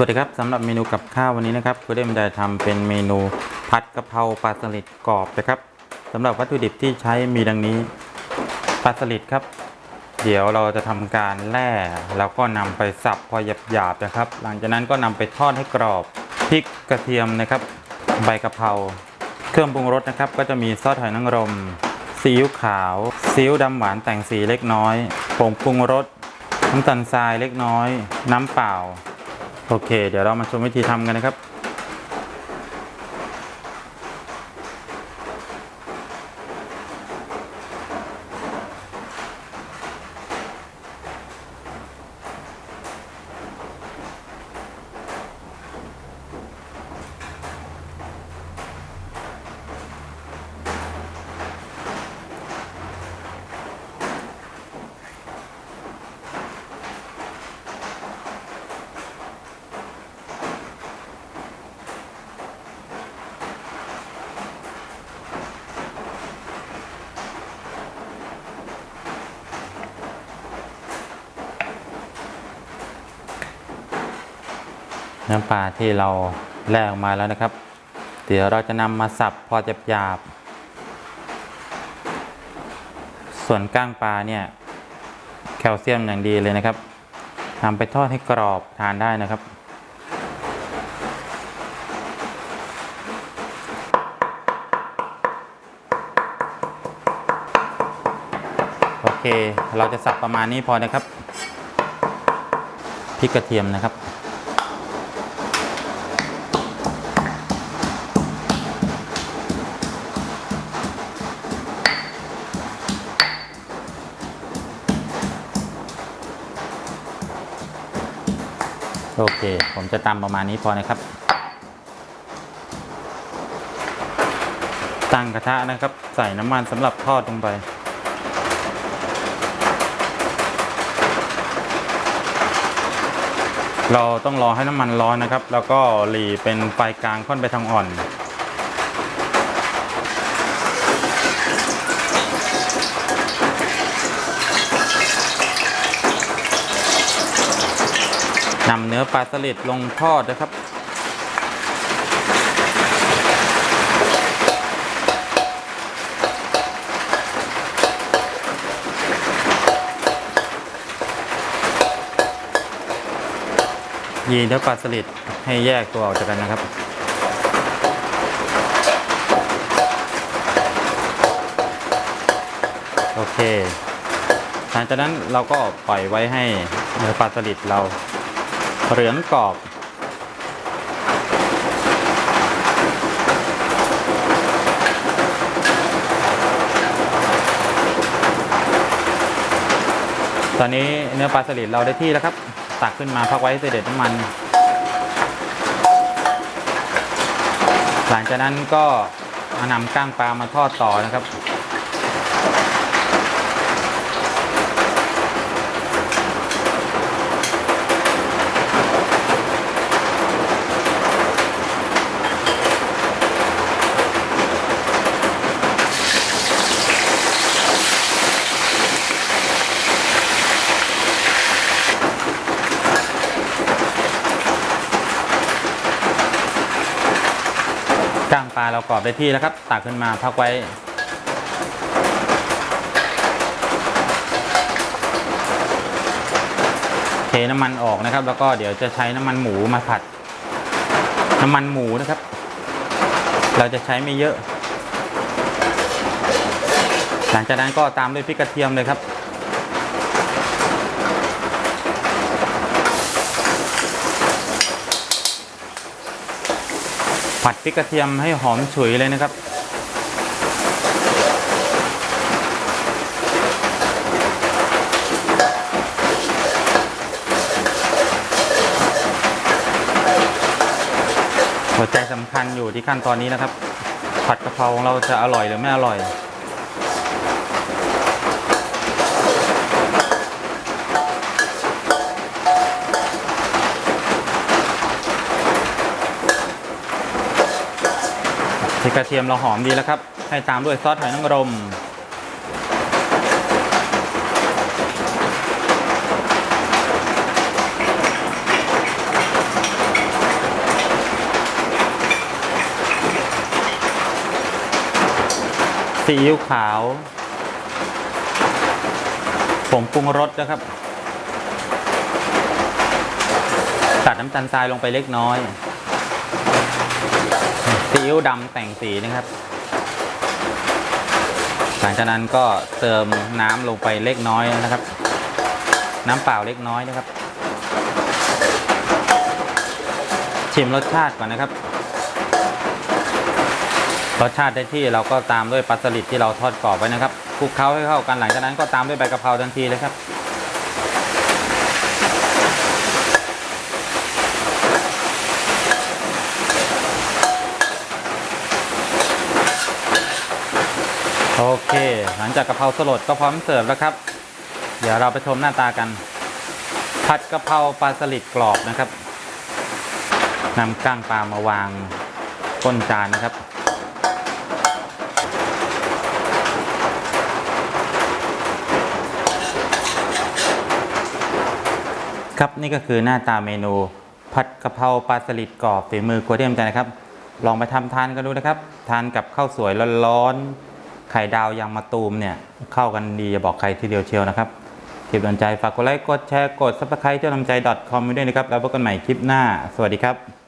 สวัสดีครับสำหรับเมนูกับข้าววันนี้นะครับคุณเดมจะทำเป็นเมนูผัดกะเพราปลาสลิดกรอบนะครับสำหรับวัตถุดิบที่ใช้มีดังนี้ปลาสลิดครับ เดี๋ยวเราจะทำการแล่แล้วก็นำไปสับพอหยาบๆนะครับ หลังจากนั้นก็นำไปทอดให้กรอบพริกกระเทียมนะครับ ใบกะเพราเครื่องปรุงรสนะครับ ก็จะมีซอสหอยนางรมซีอิ๊วขาวซีอิ๊วดำหวานแต่งสีเล็กน้อยผงปรุงรสน้ำตาลทรายเล็กน้อย น้ำเปล่า โอเค เดี๋ยวเรามาชมวิธีทำกันนะครับ น้ำปลาที่เราแล่ออกมาแล้วนะครับ เดี๋ยวเราจะนำมาสับพอจะหยาบ ส่วนก้างปลาเนี่ยแคลเซียมอย่างดีเลยนะครับนำไปทอดให้กรอบทานได้นะครับโอเค เราจะสับประมาณนี้พอนะครับ พริกกระเทียมนะครับ โอเค ผมจะตำประมาณนี้พอนะครับ ตั้งกระทะนะครับ ใส่น้ำมันสำหรับทอดลงไปเราต้องรอให้น้ำมันร้อนนะครับ แล้วก็หลีเป็นไฟกลางค่อนไปทางอ่อน นำเนื้อปลาสลิดลงทอดนะครับ ยีเนื้อปลาสลิดให้แยกตัวออกจากกันนะครับโอเค หลังจากนั้นเราก็ปล่อยไว้ให้เนื้อปลาสลิดเรา เหลืองกรอบ ตอนนี้เนื้อปลาสลิดเราได้ที่แล้วครับ ตักขึ้นมาพักไว้เสด็จน้ำมัน หลังจากนั้นก็นำก้างปลามาทอดต่อนะครับ เรากรอบได้ที่แล้วครับ ตักขึ้นมาพักไว้ เทน้ำมันออกนะครับ แล้วก็เดี๋ยวจะใช้น้ำมันหมูมาผัด น้ำมันหมูนะครับ เราจะใช้ไม่เยอะ หลังจากนั้นก็ตามด้วยพริกกระเทียมเลยครับ ผัดพริกกระเทียมให้หอมฉุยเลยนะครับ หัวใจสำคัญอยู่ที่ขั้นตอนนี้นะครับ ผัดกะเพราของเราจะอร่อยหรือไม่อร่อย ที่กระเทียมเราหอมดีแล้วครับ ให้ตามด้วยซอสหอยนางรมซีอิ๊วขาวผงปรุงรสนะครับ ตัดน้ำตาลทรายลงไปเล็กน้อย ซีอิ๊วดำแต่งสีนะครับ หลังจากนั้นก็เติมน้ำลงไปเล็กน้อยนะครับ น้ำเปล่าเล็กน้อยนะครับ ชิมรสชาติก่อนนะครับ รสชาติได้ที่เราก็ตามด้วยปลาสลิดที่เราทอดกรอบไว้นะครับคลุกเคล้าให้เข้ากันหลังจากนั้นก็ตามด้วยใบกะเพราทันทีเลยครับ โอเค หลัง จากกะเพราสลดก็พร้อมเสิร์ฟแล้วครับ เดี๋ยวเราไปชมหน้าตากัน ผัดกะเพราปลาสลิดกรอบนะครับนำก้างปลามาวางก้นจานนะครับ ครับนี่ก็คือหน้าตาเมนู ผัดกะเพราปลาสลิดกรอบฝีมือครัวเทียมใจนะครับ ลองไปทำทานกันดูนะครับ ทานกับข้าวสวยร้อนๆ ไข่ดาวยางมะตูมเนี่ยเข้ากันดีอย่าบอกใครทีเดียวเชียวนะครับคลิปสนใจฝากกดไลค์กดแชร์กดซับสไครต์เจ้าลำใจ .com ไว้ด้วยนะครับ แล้วพบกันใหม่คลิปหน้า สวัสดีครับ